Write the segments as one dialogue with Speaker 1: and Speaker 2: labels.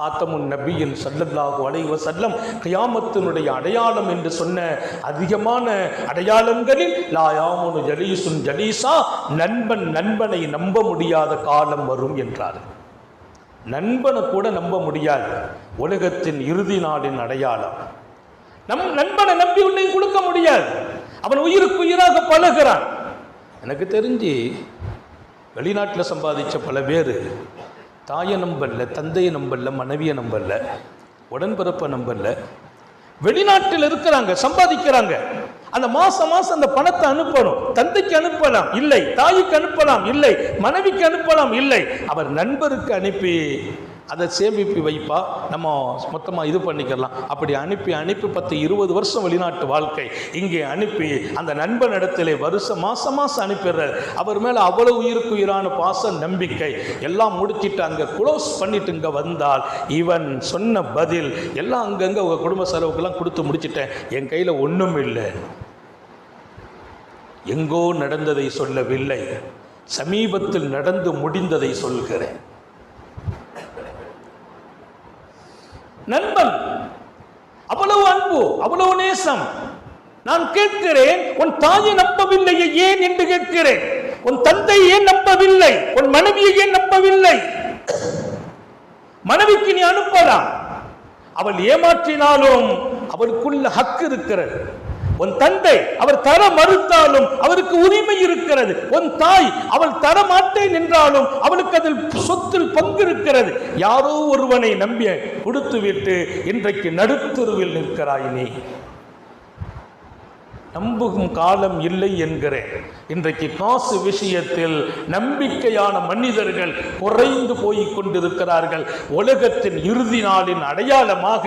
Speaker 1: காத்தமுன் நபியின் சல்லல்லாஹு அலைவ செல்லம் கியாமத்தினுடைய அடையாளம் என்று சொன்ன அதிகமான அடையாளங்களில் லாயாமுனு ஜலீசுன் ஜலீசா நண்பன் நண்பனை நம்ப முடியாத காலம் வரும் என்றார். நண்பனை கூட நம்ப முடியாது. உலகத்தின் இறுதி நாளின் அடையாளம். நம் நண்பனை நம்பி உன்னை கொடுக்க முடியாது. அவன் உயிருக்கு உயிராக பழகுறான். எனக்கு தெரிஞ்சு வெளிநாட்டில் சம்பாதிச்ச பல பேர் தாயை நம்பல்ல தந்தையை நம்பல்ல மனைவியை நம்பல்ல உடன்பிறப்பை நம்பல்ல. வெளிநாட்டில் இருக்கிறாங்க சம்பாதிக்கிறாங்க. அந்த மாசம் மாசம் அந்த பணத்தை அனுப்பணும். தந்தைக்கு அனுப்பலாம் இல்லை. தாய்க்கு அனுப்பலாம் இல்லை. மனைவிக்கு அனுப்பலாம் இல்லை. அவர் நண்பருக்கு அனுப்பி அதை சேமிப்பு வைப்பா நம்ம மொத்தமாக இது பண்ணிக்கலாம். அப்படி அனுப்பி அனுப்பி பத்து இருபது வருஷம் வெளிநாட்டு வாழ்க்கை. இங்கே அனுப்பி அந்த நண்பன் இடத்திலே வருஷம் மாசம் மாசம் அனுப்பிடுறார். அவர் மேலே அவ்வளவு உயிருக்கு உயிரான பாச நம்பிக்கை. எல்லாம் முடிச்சிட்டு அங்கே க்ளோஸ் பண்ணிட்டு இங்கே வந்தால் இவன் சொன்ன பதில் எல்லாம் அங்கங்கே உங்கள் குடும்ப செலவுக்கெல்லாம் கொடுத்து முடிச்சிட்டேன். என் கையில் ஒன்றும் இல்லை. எங்கோ நடந்ததை சொல்லவில்லை. சமீபத்தில் நடந்து முடிந்ததை சொல்கிறேன். நண்பன். அவ்வளவு அன்பு அவ்வளவு நேசம். நான் கேட்கிறேன் உன் தாயை நம்பவில்லையே ஏன் என்று கேட்கிறேன். உன் தந்தை ஏன் நம்பவில்லை? உன் மனைவியை ஏன் நம்பவில்லை? மனைவிக்கு நீ அனுப்பலாம். அவள் ஏமாற்றினாலும் அவளுக்குள்ள ஹக்கு இருக்கிறது. உன் தந்தை அவர் தர மறுத்தாலும் அவருக்கு உரிமை இருக்கிறது. உன் தாய் அவள் தர மாட்டேன் என்றாலும் அவளுக்கு அதில் சொத்தில் பங்கு இருக்கிறது. யாரோ ஒருவனை நம்பிய கொடுத்து விட்டு இன்றைக்கு நடுத்தருவில் நிற்கிறாய் நீ. நம்புகும் காலம் இல்லை என்கிறேன். இன்றைக்கு காசு விஷயத்தில் நம்பிக்கையான மனிதர்கள் குறைந்து போய் கொண்டிருக்கிறார்கள். உலகத்தின் இறுதி நாளின் அடையாளமாக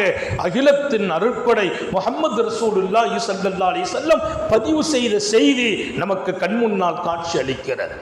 Speaker 1: அகிலத்தின் அருட்படை முகமது ரசூலுல்லா ஸல்லல்லாஹு அலி செல்லம் பதிவு செய்த செய்தி நமக்கு கண்முன்னால் காட்சி அளிக்கிறது.